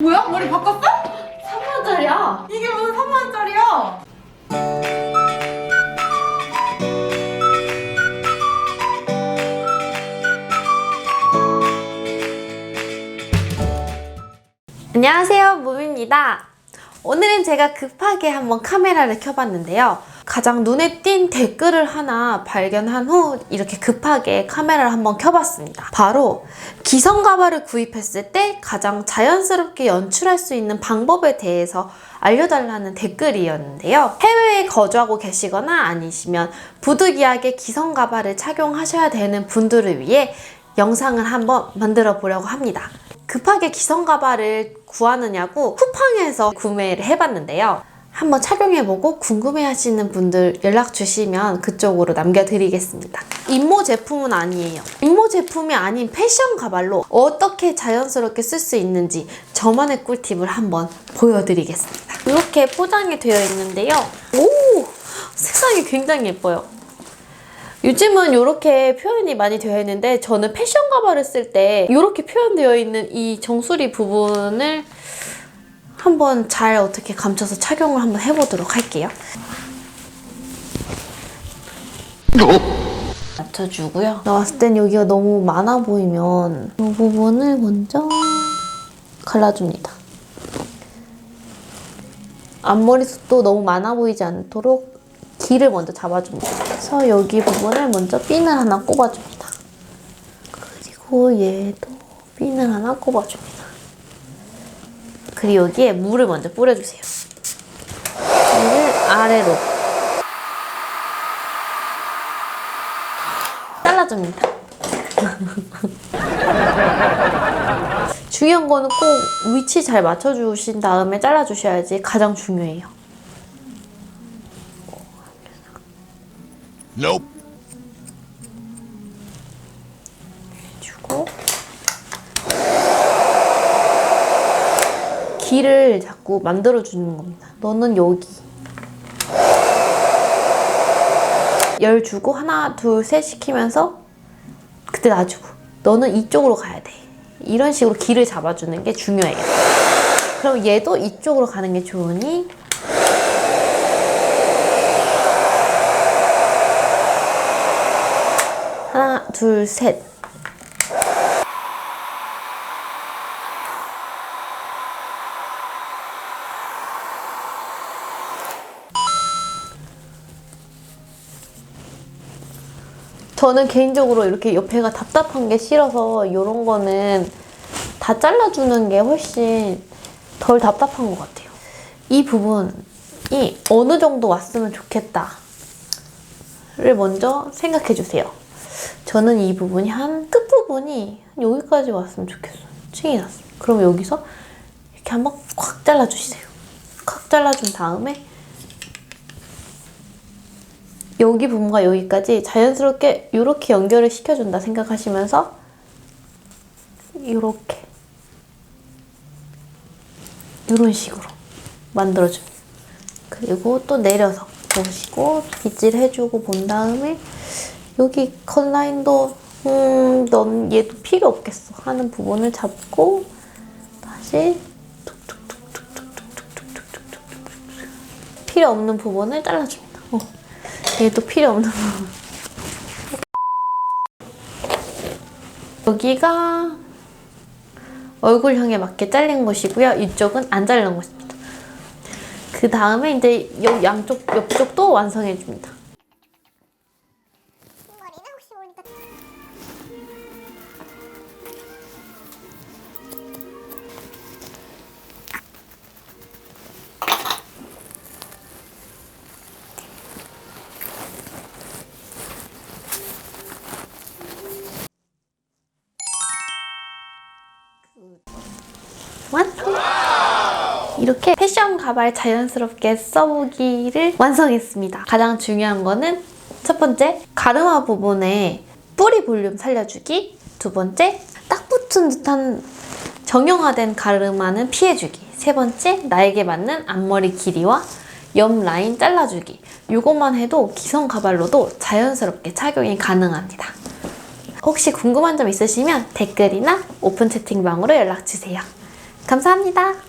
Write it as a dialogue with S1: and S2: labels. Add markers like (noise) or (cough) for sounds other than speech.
S1: 뭐야? 머리 바꿨어?
S2: 3만원짜리야.
S1: 이게 무슨 3만원짜리야?
S2: 안녕하세요, 무미입니다. 오늘은 제가 급하게 한번 카메라를 켜봤는데요. 가장 눈에 띈 댓글을 하나 발견한 후 이렇게 급하게 카메라를 한번 켜봤습니다. 바로 기성 가발을 구입했을 때 가장 자연스럽게 연출할 수 있는 방법에 대해서 알려달라는 댓글이었는데요. 해외에 거주하고 계시거나 아니시면 부득이하게 기성 가발을 착용하셔야 되는 분들을 위해 영상을 한번 만들어 보려고 합니다. 급하게 기성 가발을 구하느냐고 쿠팡에서 구매를 해봤는데요. 한번 착용해보고 궁금해하시는 분들 연락 주시면 그쪽으로 남겨드리겠습니다. 인모 제품은 아니에요. 인모 제품이 아닌 패션 가발로 어떻게 자연스럽게 쓸 수 있는지 저만의 꿀팁을 한번 보여드리겠습니다. 이렇게 포장이 되어 있는데요. 오! 색상이 굉장히 예뻐요. 요즘은 이렇게 표현이 많이 되어 있는데 저는 패션 가발을 쓸 때 이렇게 표현되어 있는 이 정수리 부분을 한번 잘 어떻게 감춰서 착용을 한번 해보도록 할게요. 맞춰주고요. 나왔을 땐 여기가 너무 많아 보이면 이 부분을 먼저 갈라줍니다. 앞머리숱도 너무 많아 보이지 않도록 길을 먼저 잡아줍니다. 그래서 여기 부분을 먼저 핀을 하나 꼽아줍니다. 그리고 얘도 핀을 하나 꼽아줍니다. 그리고 여기에 물을 먼저 뿌려주세요. 물을 아래로 잘라줍니다. (laughs) 중요한 거는 꼭 위치 잘 맞춰주신 다음에 잘라주셔야지 가장 중요해요.
S3: Nope.
S2: 길을 자꾸 만들어 주는 겁니다. 너는 여기 열 주고 하나 둘 셋 시키면서 그때 놔주고 너는 이쪽으로 가야 돼. 이런 식으로 길을 잡아주는 게 중요해요. 그럼 얘도 이쪽으로 가는 게 좋으니 하나 둘 셋. 저는 개인적으로 이렇게 옆에가 답답한 게 싫어서 이런 거는 다 잘라주는 게 훨씬 덜 답답한 것 같아요. 이 부분이 어느 정도 왔으면 좋겠다를 먼저 생각해 주세요. 저는 이 부분이 한 끝부분이 한 여기까지 왔으면 좋겠어요. 층이 났어요. 그럼 여기서 이렇게 한번 콱 잘라주세요. 콱 잘라준 다음에 여기 부분과 여기까지 자연스럽게 이렇게 연결을 시켜준다 생각하시면서 이렇게 이런 식으로 만들어줘요. 그리고 또 내려서 보시고 빗질 해주고 본 다음에 여기 컷라인도 음 넌 얘도 필요 없겠어 하는 부분을 잡고 다시 필요 없는 부분을 잘라줍니다. 어. 얘도 필요 없는. 여기가 얼굴형에 맞게 잘린 곳이고요. 이쪽은 안 자른 곳입니다. 그 다음에 이제 요 양쪽 옆쪽도 완성해 줍니다. 완성! 이렇게 패션 가발 자연스럽게 써보기를 완성했습니다. 가장 중요한 거는 첫 번째, 가르마 부분에 뿌리 볼륨 살려주기. 두 번째, 딱 붙은 듯한 정형화된 가르마는 피해주기. 세 번째, 나에게 맞는 앞머리 길이와 옆 라인 잘라주기. 이것만 해도 기성 가발로도 자연스럽게 착용이 가능합니다. 혹시 궁금한 점 있으시면 댓글이나 오픈 채팅방으로 연락주세요. 감사합니다.